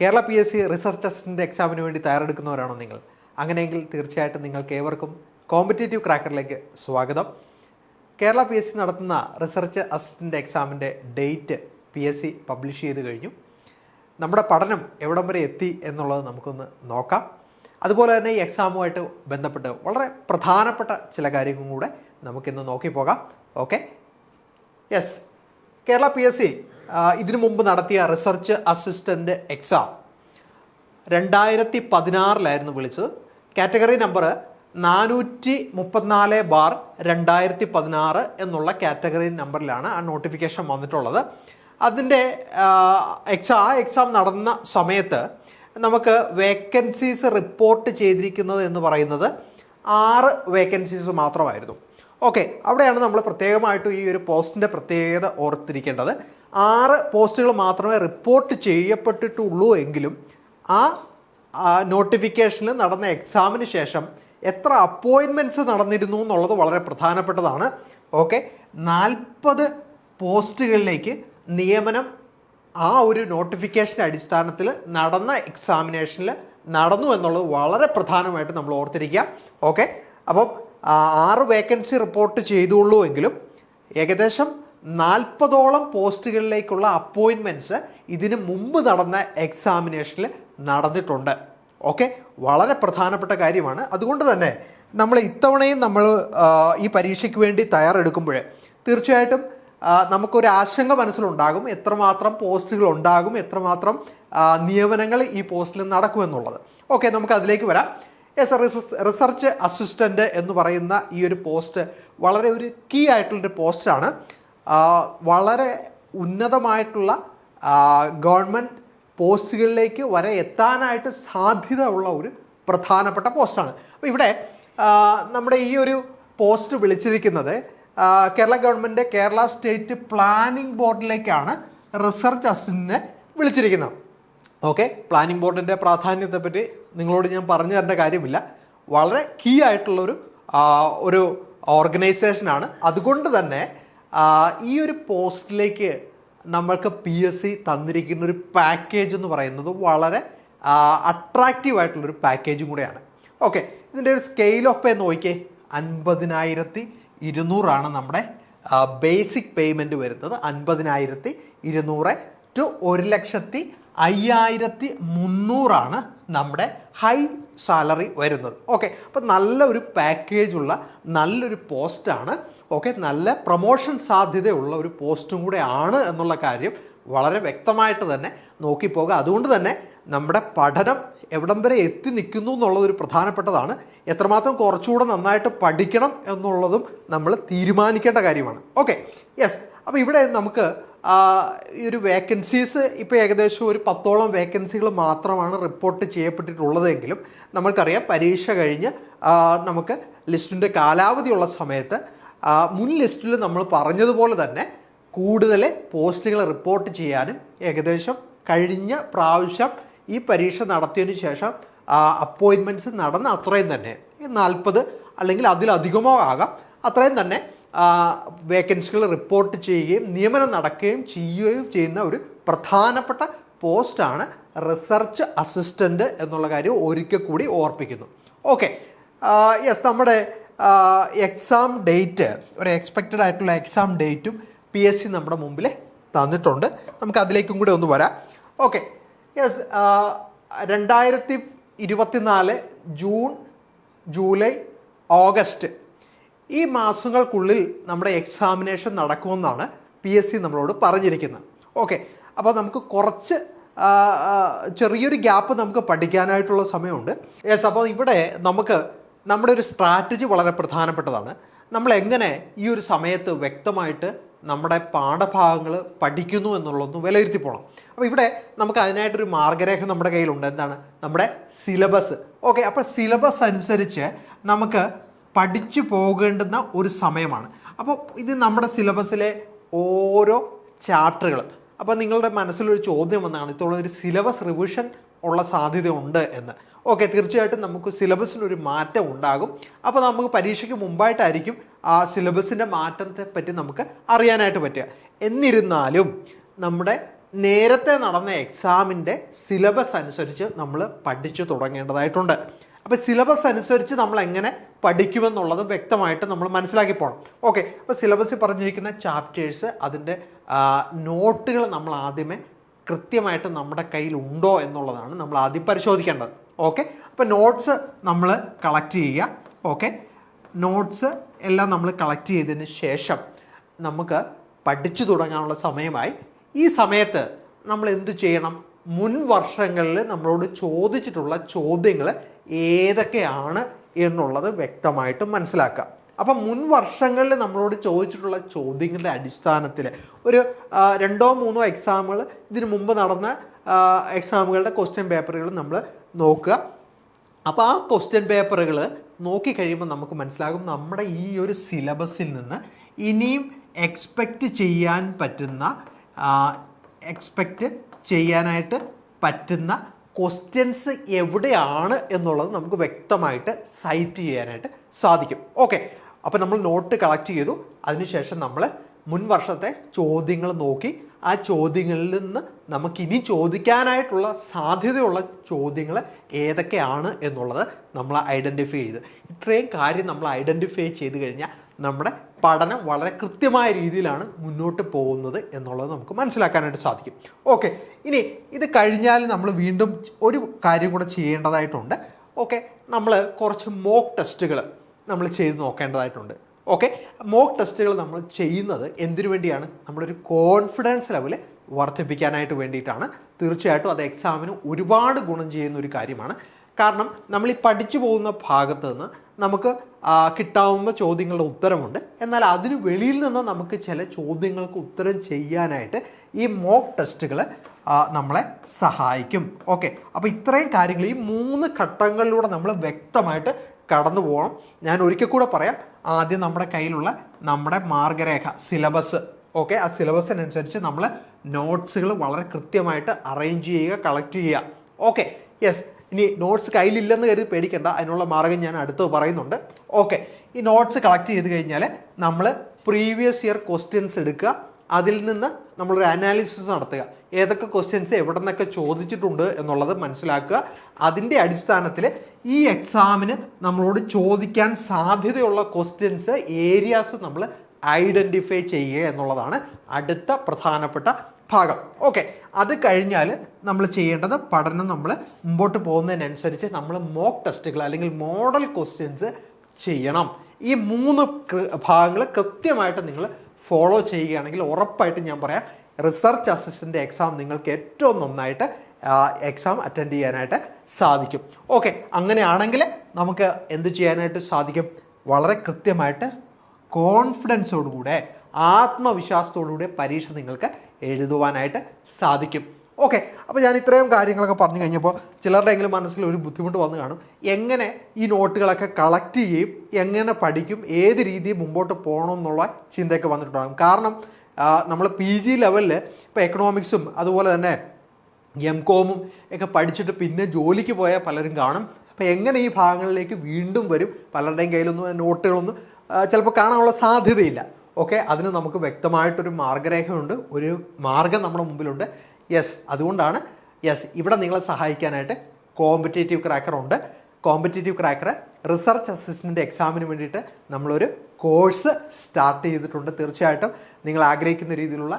Kerala P S C research assistant എക്സാമിന് വേണ്ടി തയ്യാറെടുക്കുന്നവരാണോ നിങ്ങൾ? അങ്ങനെയെങ്കിൽ തീർച്ചയായിട്ടും നിങ്ങൾക്ക് ഏവർക്കും കോമ്പറ്റേറ്റീവ് ക്രാക്കറിലേക്ക് സ്വാഗതം. കേരള പി എസ് സി നടത്തുന്ന റിസർച്ച് അസിസ്റ്റന്റ് എക്സാമിന്റെ date P S C publish ചെയ്ത് കഴിഞ്ഞു. നമ്മുടെ പഠനം എവിടം വരെ എത്തി എന്നുള്ളത് നമുക്കൊന്ന് നോക്കാം. അതുപോലെ തന്നെ ഈ എക്സാമുമായിട്ട് ബന്ധപ്പെട്ട് വളരെ പ്രധാനപ്പെട്ട ചില കാര്യങ്ങളും കൂടെ നമുക്കിന്ന് നോക്കിപ്പോകാം. Okay yes Kerala P S C ഇതിനു മുമ്പ് നടത്തിയ റിസർച്ച് അസിസ്റ്റന്റ് എക്സാം രണ്ടായിരത്തി പതിനാറിലായിരുന്നു വിളിച്ചത്. കാറ്റഗറി നമ്പർ നാനൂറ്റി മുപ്പത്തിനാല് ബാർ രണ്ടായിരത്തി പതിനാറ് എന്നുള്ള കാറ്റഗറി നമ്പറിലാണ് ആ നോട്ടിഫിക്കേഷൻ വന്നിട്ടുള്ളത്. അതിന്റെ എക്സാം ആ എക്സാം നടന്ന സമയത്ത് നമുക്ക് വേക്കൻസീസ് റിപ്പോർട്ട് ചെയ്തിരിക്കുന്നത് എന്ന് പറയുന്നത് ആറ് വേക്കൻസീസ് മാത്രമായിരുന്നു. ഓക്കെ അവിടെയാണ് നമ്മൾ പ്രത്യേകമായിട്ടും ഈ ഒരു പോസ്റ്റിന്റെ പ്രത്യേകത ഓർത്തിരിക്കേണ്ടത്. ആറ് പോസ്റ്റുകൾ മാത്രമേ റിപ്പോർട്ട് ചെയ്യപ്പെട്ടിട്ടുള്ളൂ എങ്കിലും ആ നോട്ടിഫിക്കേഷനിൽ നടന്ന എക്സാമിന് ശേഷം എത്ര അപ്പോയിൻമെന്റ്സ് നടന്നിരുന്നു എന്നുള്ളത് വളരെ പ്രധാനപ്പെട്ടതാണ്. ഓക്കെ? നാൽപ്പത് പോസ്റ്റുകളിലേക്ക് നിയമനം ആ ഒരു നോട്ടിഫിക്കേഷന്റെ അടിസ്ഥാനത്തിൽ നടന്ന എക്സാമിനേഷനിൽ നടന്നു എന്നുള്ളത് വളരെ പ്രധാനമായിട്ട് നമ്മൾ ഓർത്തിരിക്കുക. ഓക്കെ? അപ്പം ആറ് വേക്കൻസി റിപ്പോർട്ട് ചെയ്തുള്ളൂ എങ്കിലും ഏകദേശം നാൽപ്പതോളം പോസ്റ്റുകളിലേക്കുള്ള അപ്പോയിൻമെന്റ്സ് ഇതിന് മുമ്പ് നടന്ന എക്സാമിനേഷനിൽ നടന്നിട്ടുണ്ട്. ഓക്കെ? വളരെ പ്രധാനപ്പെട്ട കാര്യമാണ്. അതുകൊണ്ട് തന്നെ നമ്മൾ ഇത്തവണയും നമ്മൾ ഈ പരീക്ഷയ്ക്ക് വേണ്ടി തയ്യാറെടുക്കുമ്പോൾ തീർച്ചയായിട്ടും നമുക്കൊരു ആശങ്ക മനസ്സിലുണ്ടാകും. എത്രമാത്രം പോസ്റ്റുകൾ ഉണ്ടാകും? എത്രമാത്രം നിയമനങ്ങൾ ഈ പോസ്റ്റിൽ നടക്കുമെന്നുള്ളത് ഓക്കെ നമുക്ക് അതിലേക്ക് വരാം. എസ് റിസർച്ച് അസിസ്റ്റന്റ് എന്ന് പറയുന്ന ഈ ഒരു പോസ്റ്റ് വളരെ ഒരു കീ ആയിട്ടുള്ളൊരു പോസ്റ്റാണ്. വളരെ ഉന്നതമായിട്ടുള്ള ഗവൺമെന്റ് പോസ്റ്റുകളിലേക്ക് വരെ എത്താനായിട്ട് സാധ്യത ഉള്ള ഒരു പ്രധാനപ്പെട്ട പോസ്റ്റാണ്. അപ്പോൾ ഇവിടെ നമ്മുടെ ഈ ഒരു പോസ്റ്റ് വിളിച്ചിരിക്കുന്നത് Kerala government Kerala state planning ബോർഡിലേക്കാണ് research അസിസ്റ്റന്റിനെ വിളിച്ചിരിക്കുന്നത്. ഓക്കെ പ്ലാനിംഗ് ബോർഡിന്റെ പ്രാധാന്യത്തെപ്പറ്റി നിങ്ങളോട് ഞാൻ പറഞ്ഞു തരേണ്ട കാര്യമില്ല. വളരെ കീ ആയിട്ടുള്ളൊരു ഒരു ഓർഗനൈസേഷനാണ്. അതുകൊണ്ട് തന്നെ ഈ ഒരു പോസ്റ്റിലേക്ക് നമ്മൾക്ക് പി എസ് സി തന്നിരിക്കുന്ന ഒരു പാക്കേജ് എന്ന് പറയുന്നത് വളരെ അട്രാക്റ്റീവ് ആയിട്ടുള്ളൊരു പാക്കേജും കൂടെയാണ്. ഓക്കെ ഇതിന്റെ ഒരു സ്കെയിൽ ഓഫ് പേ നോക്കിയേ അൻപതിനായിരത്തി ഇരുന്നൂറാണ് നമ്മുടെ ബേസിക് പേയ്മെന്റ് വരുന്നത്. അൻപതിനായിരത്തി ഇരുന്നൂറ് ടു ഒരു ലക്ഷത്തി അയ്യായിരത്തി മുന്നൂറാണ് നമ്മുടെ ഹൈ സാലറി വരുന്നത്. ഓക്കെ അപ്പോൾ നല്ലൊരു പാക്കേജുള്ള നല്ലൊരു പോസ്റ്റാണ് ഓക്കെ നല്ല പ്രൊമോഷൻ സാധ്യതയുള്ള ഒരു പോസ്റ്റും കൂടെ ആണ് എന്നുള്ള കാര്യം വളരെ വ്യക്തമായിട്ട് തന്നെ നോക്കിപ്പോകുക. അതുകൊണ്ട് തന്നെ നമ്മുടെ പഠനം എവിടം വരെ എത്തി നിൽക്കുന്നു എന്നുള്ളത് ഒരു പ്രധാനപ്പെട്ടതാണ്. എത്രമാത്രം കുറച്ചുകൂടെ നന്നായിട്ട് പഠിക്കണം എന്നുള്ളതും നമ്മൾ തീരുമാനിക്കേണ്ട കാര്യമാണ്. ഓക്കെ യെസ് അപ്പോൾ ഇവിടെ നമുക്ക് ഈ ഒരു വേക്കൻസീസ് ഇപ്പോൾ ഏകദേശം ഒരു പത്തോളം വേക്കൻസികൾ മാത്രമാണ് റിപ്പോർട്ട് ചെയ്യപ്പെട്ടിട്ടുള്ളതെങ്കിലും നമുക്കറിയാം പരീക്ഷ കഴിഞ്ഞ് നമുക്ക് ലിസ്റ്റിന്റെ കാലാവധിയുള്ള സമയത്ത് മുൻ ലിസ്റ്റിൽ നമ്മൾ പറഞ്ഞതുപോലെ തന്നെ കൂടുതൽ പോസ്റ്റുകൾ റിപ്പോർട്ട് ചെയ്യാനും ഏകദേശം കഴിഞ്ഞ പ്രാവശ്യം ഈ പരീക്ഷ നടത്തിയതിനു ശേഷം അപ്പോയിൻമെന്റ്സ് നടന്ന അത്രയും തന്നെ. നാൽപ്പത് അല്ലെങ്കിൽ അതിലധികമോ ആകാം. അത്രയും തന്നെ വേക്കൻസികൾ റിപ്പോർട്ട് ചെയ്യുകയും നിയമനം നടക്കുകയും ചെയ്യുകയും ചെയ്യുന്ന ഒരു പ്രധാനപ്പെട്ട പോസ്റ്റാണ് റിസർച്ച് അസിസ്റ്റന്റ് എന്നുള്ള കാര്യം ഒരിക്കൽ കൂടി ഓർപ്പിക്കുന്നു. ഓക്കെ യെസ് നമ്മുടെ എക്സാം ഡേറ്റ് ഒരു എക്സ്പെക്റ്റഡ് ആയിട്ടുള്ള എക്സാം ഡേറ്റും പി എസ് സി നമ്മുടെ മുമ്പിൽ തന്നിട്ടുണ്ട്. നമുക്ക് അതിലേക്കും കൂടി ഒന്ന് വരാം. ഓക്കെ യെസ് രണ്ടായിരത്തി ഇരുപത്തിനാല് ജൂൺ ജൂലൈ ഓഗസ്റ്റ് ഈ മാസങ്ങൾക്കുള്ളിൽ നമ്മുടെ എക്സാമിനേഷൻ നടക്കുമെന്നാണ് പി എസ് സി നമ്മളോട് പറഞ്ഞിരിക്കുന്നത്. ഓക്കെ അപ്പോൾ നമുക്ക് കുറച്ച് ചെറിയൊരു ഗ്യാപ്പ് നമുക്ക് പഠിക്കാനായിട്ടുള്ള സമയമുണ്ട്. യെസ് അപ്പോൾ ഇവിടെ നമുക്ക് നമ്മുടെ ഒരു സ്ട്രാറ്റജി വളരെ പ്രധാനപ്പെട്ടതാണ്. നമ്മൾ എങ്ങനെ ഈ ഒരു സമയത്ത് വ്യക്തമായിട്ട് നമ്മുടെ പാഠഭാഗങ്ങൾ പഠിക്കുന്നു എന്നുള്ളതൊന്ന് വിലയിരുത്തി പോകണം അപ്പോൾ ഇവിടെ നമുക്ക് അതിനായിട്ടൊരു മാർഗരേഖ നമ്മുടെ കയ്യിലുണ്ട്. എന്താണ്? നമ്മുടെ സിലബസ് ഓക്കെ അപ്പോൾ സിലബസ് അനുസരിച്ച് നമുക്ക് പഠിച്ചു പോകേണ്ടുന്ന ഒരു സമയമാണ്. അപ്പോൾ ഇത് നമ്മുടെ സിലബസിലെ ഓരോ ചാപ്റ്ററുകൾ അപ്പോൾ നിങ്ങളുടെ മനസ്സിലൊരു ചോദ്യം വന്നതാണ്. ഇത്തോളം ഒരു സിലബസ് റിവിഷൻ ഉള്ള സാധ്യതയുണ്ട് എന്ന്. ഓക്കെ തീർച്ചയായിട്ടും നമുക്ക് സിലബസിനൊരു മാറ്റം ഉണ്ടാകും. അപ്പോൾ നമുക്ക് പരീക്ഷയ്ക്ക് മുമ്പായിട്ടായിരിക്കും ആ സിലബസിന്റെ മാറ്റത്തെ പറ്റി നമുക്ക് അറിയാനായിട്ട് പറ്റുക. എന്നിരുന്നാലും നമ്മുടെ നേരത്തെ നടന്ന എക്സാമിന്റെ സിലബസ് അനുസരിച്ച് നമ്മൾ പഠിച്ചു തുടങ്ങേണ്ടതായിട്ടുണ്ട്. അപ്പോൾ സിലബസ് അനുസരിച്ച് നമ്മൾ എങ്ങനെ പഠിക്കുമെന്നുള്ളത് വ്യക്തമായിട്ട് നമ്മൾ മനസ്സിലാക്കി പോകണം. ഓക്കെ അപ്പോൾ സിലബസിൽ പറഞ്ഞിരിക്കുന്ന ചാപ്റ്റേഴ്സ് അതിന്റെ നോട്ടുകൾ നമ്മൾ ആദ്യമേ കൃത്യമായിട്ട് നമ്മുടെ കയ്യിൽ ഉണ്ടോ എന്നുള്ളതാണ് നമ്മൾ ആദ്യം പരിശോധിക്കേണ്ടത്. ഓക്കെ അപ്പോൾ നോട്ട്സ് നമ്മൾ കളക്ട് ചെയ്യുക. ഓക്കെ നോട്ട്സ് എല്ലാം നമ്മൾ കളക്ട് ചെയ്തതിന് ശേഷം നമുക്ക് പഠിച്ചു തുടങ്ങാനുള്ള സമയമായി. ഈ സമയത്ത് നമ്മൾ എന്ത് ചെയ്യണം? മുൻ വർഷങ്ങളിൽ നമ്മളോട് ചോദിച്ചിട്ടുള്ള ചോദ്യങ്ങൾ ഏതൊക്കെയാണ് എന്നുള്ളത് വ്യക്തമായിട്ട് മനസ്സിലാക്കുക അപ്പം മുൻ വർഷങ്ങളിൽ നമ്മളോട് ചോദിച്ചിട്ടുള്ള ചോദ്യങ്ങളുടെ അടിസ്ഥാനത്തിൽ ഒരു രണ്ടോ മൂന്നോ എക്സാമുകൾ ഇതിനു മുമ്പ് നടന്ന എക്സാമുകളുടെ ക്വസ്റ്റ്യൻ പേപ്പറുകൾ നമ്മൾ നോക്കുക. അപ്പോൾ ആ ക്വസ്റ്റ്യൻ പേപ്പറുകൾ നോക്കിക്കഴിയുമ്പോൾ നമുക്ക് മനസ്സിലാകും നമ്മുടെ ഈ ഒരു സിലബസിൽ നിന്ന് ഇനിയും എക്സ്പെക്റ്റ് ചെയ്യാൻ പറ്റുന്ന എക്സ്പെക്റ്റ് ചെയ്യാനായിട്ട് പറ്റുന്ന ക്വസ്റ്റ്യൻസ് എവിടെയാണ് എന്നുള്ളത് നമുക്ക് വ്യക്തമായിട്ട് സൈറ്റ് ചെയ്യാനായിട്ട് സാധിക്കും. ഓക്കെ അപ്പോൾ നമ്മൾ നോട്ട് കളക്ട് ചെയ്തു. അതിനുശേഷം നമ്മൾ മുൻ വർഷത്തെ ചോദ്യങ്ങൾ നോക്കി. ആ ചോദ്യങ്ങളിൽ നിന്ന് നമുക്ക് നമുക്കിനി ചോദിക്കാനായിട്ടുള്ള സാധ്യതയുള്ള ചോദ്യങ്ങൾ ഏതൊക്കെയാണ് എന്നുള്ളത് നമ്മൾ ഐഡന്റിഫൈ ചെയ്ത്. ഇത്രയും കാര്യം നമ്മൾ ഐഡന്റിഫൈ ചെയ്ത് കഴിഞ്ഞാൽ നമ്മുടെ പഠനം വളരെ കൃത്യമായ രീതിയിലാണ് മുന്നോട്ട് പോകുന്നത് എന്നുള്ളത് നമുക്ക് മനസ്സിലാക്കാനായിട്ട് സാധിക്കും. ഓക്കെ ഇനി ഇത് കഴിഞ്ഞാൽ നമ്മൾ വീണ്ടും ഒരു കാര്യം കൂടെ ചെയ്യേണ്ടതായിട്ടുണ്ട്. ഓക്കെ നമ്മൾ കുറച്ച് മോക്ക് ടെസ്റ്റുകൾ നമ്മൾ ചെയ്ത് നോക്കേണ്ടതായിട്ടുണ്ട്. ഓക്കെ മോക്ക് ടെസ്റ്റുകൾ നമ്മൾ ചെയ്യുന്നത് എന്തിനു വേണ്ടിയാണ്? നമ്മുടെ ഒരു കോൺഫിഡൻസ് ലെവൽ വർദ്ധിപ്പിക്കാനായിട്ട് വേണ്ടിയിട്ടാണ്. തീർച്ചയായിട്ടും അത് എക്സാമിന് ഒരുപാട് ഗുണം ചെയ്യുന്ന ഒരു കാര്യമാണ്. കാരണം നമ്മൾ ഈ പഠിച്ചു പോകുന്ന ഭാഗത്ത് നിന്ന് നമുക്ക് കിട്ടാവുന്ന ചോദ്യങ്ങളുടെ ഉത്തരമുണ്ട്. എന്നാൽ അതിന് വെളിയിൽ നിന്ന് നമുക്ക് ചില ചോദ്യങ്ങൾക്ക് ഉത്തരം ചെയ്യാനായിട്ട് ഈ മോക്ക് ടെസ്റ്റുകൾ നമ്മളെ സഹായിക്കും. ഓക്കെ അപ്പോൾ ഇത്രയും കാര്യങ്ങൾ ഈ മൂന്ന് ഘട്ടങ്ങളിലൂടെ നമ്മൾ വ്യക്തമായിട്ട് കടന്നു പോകണം. ഞാൻ ഒരിക്കൽ കൂടെ പറയാം ആദ്യം നമ്മുടെ കയ്യിലുള്ള നമ്മുടെ മാർഗരേഖ സിലബസ് ഓക്കെ ആ സിലബസിനനുസരിച്ച് നമ്മൾ നോട്ട്സുകൾ വളരെ കൃത്യമായിട്ട് അറേഞ്ച് ചെയ്യുക കളക്ട് ചെയ്യുക. ഓക്കെ യെസ് ഇനി നോട്ട്സ് കയ്യിലില്ലെന്ന് കരുതി പേടിക്കേണ്ട അതിനുള്ള മാർഗം ഞാൻ അടുത്ത് പറയുന്നുണ്ട്. ഓക്കെ ഈ നോട്ട്സ് കളക്ട് ചെയ്ത് കഴിഞ്ഞാൽ നമ്മൾ പ്രീവിയസ് ഇയർ ക്വസ്റ്റ്യൻസ് എടുക്കുക അതിൽ നിന്ന് നമ്മളൊരു അനാലിസിസ് നടത്തുക. ഏതൊക്കെ ക്വസ്റ്റ്യൻസ് എവിടെ നിന്നൊക്കെ ചോദിച്ചിട്ടുണ്ട് എന്നുള്ളത് മനസ്സിലാക്കുക. അതിന്റെ അടിസ്ഥാനത്തിൽ ഈ എക്സാമിന് നമ്മളോട് ചോദിക്കാൻ സാധ്യതയുള്ള ക്വസ്റ്റ്യൻസ് ഏരിയാസ് നമ്മൾ ഐഡന്റിഫൈ ചെയ്യുക എന്നുള്ളതാണ് അടുത്ത പ്രധാനപ്പെട്ട ഭാഗം. ഓക്കെ അത് കഴിഞ്ഞാൽ നമ്മൾ ചെയ്യേണ്ടത് പഠനം നമ്മൾ മുമ്പോട്ട് പോകുന്നതിനനുസരിച്ച് നമ്മൾ മോക്ക് ടെസ്റ്റുകൾ അല്ലെങ്കിൽ മോഡൽ ക്വസ്റ്റ്യൻസ് ചെയ്യണം. ഈ മൂന്ന് ഭാഗങ്ങൾ കൃത്യമായിട്ട് നിങ്ങൾ ഫോളോ ചെയ്യുകയാണെങ്കിൽ ഉറപ്പായിട്ട് ഞാൻ പറയാം റിസർച്ച് അസിസ്റ്റന്റ് എക്സാം നിങ്ങൾക്ക് ഏറ്റവും നന്നായിട്ട് എക്സാം അറ്റൻഡ് ചെയ്യാനായിട്ട് സാധിക്കും. ഓക്കെ അങ്ങനെയാണെങ്കിൽ നമുക്ക് എന്ത് ചെയ്യാനായിട്ട് സാധിക്കും? വളരെ കൃത്യമായിട്ട് കോൺഫിഡൻസോടുകൂടെ ആത്മവിശ്വാസത്തോടുകൂടെ പരീക്ഷ നിങ്ങൾക്ക് എഴുതുവാനായിട്ട് സാധിക്കും. ഓക്കെ അപ്പോൾ ഞാൻ ഇത്രയും കാര്യങ്ങളൊക്കെ പറഞ്ഞു കഴിഞ്ഞപ്പോൾ ചിലരുടെയെങ്കിലും മനസ്സിൽ ഒരു ബുദ്ധിമുട്ട് വന്നു കാണും. എങ്ങനെ ഈ നോട്ടുകളൊക്കെ കളക്ട് ചെയ്യും എങ്ങനെ പഠിക്കും ഏത് രീതിയിൽ മുമ്പോട്ട് പോകണം എന്നുള്ള ചിന്തയൊക്കെ വന്നിട്ടുണ്ടാകും കാരണം നമ്മൾ പി ജി ലെവലിൽ ഇപ്പോൾ എക്കണോമിക്സും അതുപോലെ തന്നെ എം കോമും ഒക്കെ പഠിച്ചിട്ട് പിന്നെ ജോലിക്ക് പോയ പലരും കാണും. അപ്പോൾ എങ്ങനെ ഈ ഭാഗങ്ങളിലേക്ക് വീണ്ടും വരും? പലരുടെയും കയ്യിലൊന്നും നോട്ടുകളൊന്നും ചിലപ്പോൾ കാണാനുള്ള സാധ്യതയില്ല. ഓക്കെ അതിന് നമുക്ക് വ്യക്തമായിട്ടൊരു മാർഗരേഖയുണ്ട്. ഒരു മാർഗം നമ്മുടെ മുമ്പിലുണ്ട്. യെസ് അതുകൊണ്ടാണ്. യെസ് ഇവിടെ നിങ്ങളെ സഹായിക്കാനായിട്ട് കോമ്പറ്റേറ്റീവ് ക്രാക്കർ ഉണ്ട്. കോമ്പറ്റേറ്റീവ് ക്രാക്കർ റിസർച്ച് അസിസ്റ്റന്റ് എക്സാമിന് വേണ്ടിയിട്ട് നമ്മളൊരു കോഴ്സ് സ്റ്റാർട്ട് ചെയ്തിട്ടുണ്ട്. തീർച്ചയായിട്ടും നിങ്ങൾ ആഗ്രഹിക്കുന്ന രീതിയിലുള്ള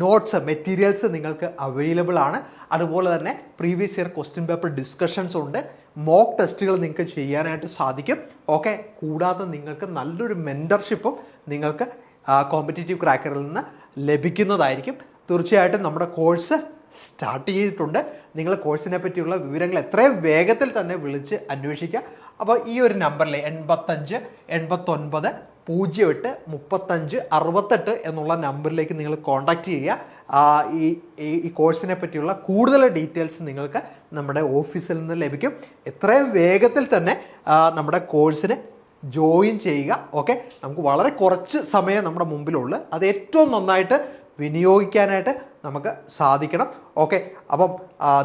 നോട്ട്സ് മെറ്റീരിയൽസ് നിങ്ങൾക്ക് അവൈലബിൾ ആണ്. അതുപോലെ തന്നെ previous year question paper discussions ഉണ്ട്. മോക്ക് ടെസ്റ്റുകൾ നിങ്ങൾക്ക് ചെയ്യാനായിട്ട് സാധിക്കും. ഓക്കെ കൂടാതെ നിങ്ങൾക്ക് നല്ലൊരു മെന്റർഷിപ്പും നിങ്ങൾക്ക് കോമ്പറ്റേറ്റീവ് ക്രാക്കറിൽ നിന്ന് ലഭിക്കുന്നതായിരിക്കും. തീർച്ചയായിട്ടും നമ്മുടെ കോഴ്സ് സ്റ്റാർട്ട് ചെയ്തിട്ടുണ്ട്. നിങ്ങൾ കോഴ്സിനെ പറ്റിയുള്ള വിവരങ്ങൾ എത്രയും വേഗത്തിൽ തന്നെ വിളിച്ച് അന്വേഷിക്കുക. അപ്പോൾ ഈ ഒരു നമ്പറിൽ എൺപത്തഞ്ച് എൺപത്തൊൻപത് പൂജ്യം എട്ട് മുപ്പത്തഞ്ച് അറുപത്തെട്ട് എന്നുള്ള നമ്പറിലേക്ക് നിങ്ങൾ കോൺടാക്റ്റ് ചെയ്യുക. ഈ ഈ- കോഴ്സിനെ പറ്റിയുള്ള കൂടുതൽ ഡീറ്റെയിൽസ് നിങ്ങൾക്ക് നമ്മുടെ ഓഫീസിൽ നിന്ന് ലഭിക്കും. എത്രയും വേഗത്തിൽ തന്നെ നമ്മുടെ കോഴ്സിന് ജോയിൻ ചെയ്യുക. ഓക്കെ? നമുക്ക് വളരെ കുറച്ച് സമയം നമ്മുടെ മുമ്പിലുള്ളൂ. അത് ഏറ്റവും നന്നായിട്ട് വിനിയോഗിക്കാനായിട്ട് നമുക്ക് സാധിക്കണം. ഓക്കെ അപ്പം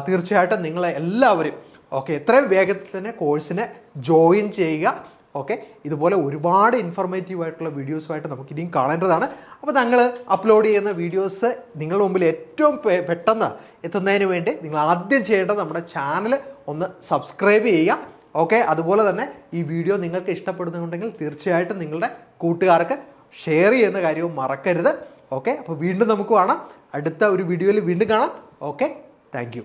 തീർച്ചയായിട്ടും നിങ്ങളെ എല്ലാവരും ഓക്കെ എത്രയും വേഗത്തിൽ തന്നെ കോഴ്സിനെ ജോയിൻ ചെയ്യുക. ഓക്കെ ഇതുപോലെ ഒരുപാട് ഇൻഫോർമേറ്റീവ് ആയിട്ടുള്ള വീഡിയോസുമായിട്ട് നമുക്ക് ഇനിയും കാണേണ്ടതാണ്. അപ്പോൾ ഞങ്ങൾ അപ്ലോഡ് ചെയ്യുന്ന വീഡിയോസ് നിങ്ങളുടെ മുമ്പിൽ ഏറ്റവും പെട്ടെന്ന് എത്തുന്നതിന് വേണ്ടി നിങ്ങൾ ആദ്യം ചെയ്യേണ്ടത് നമ്മുടെ ചാനൽ ഒന്ന് സബ്സ്ക്രൈബ് ചെയ്യുക. ഓക്കെ അതുപോലെ തന്നെ ഈ വീഡിയോ നിങ്ങൾക്ക് ഇഷ്ടപ്പെടുന്നുണ്ടെങ്കിൽ തീർച്ചയായിട്ടും നിങ്ങളുടെ കൂട്ടുകാർക്ക് ഷെയർ ചെയ്യുന്ന കാര്യവും മറക്കരുത്. ഓക്കെ? അപ്പോൾ വീണ്ടും നമുക്ക് കാണാം. അടുത്ത ഒരു വീഡിയോയിൽ വീണ്ടും കാണാം. ഓക്കെ? താങ്ക്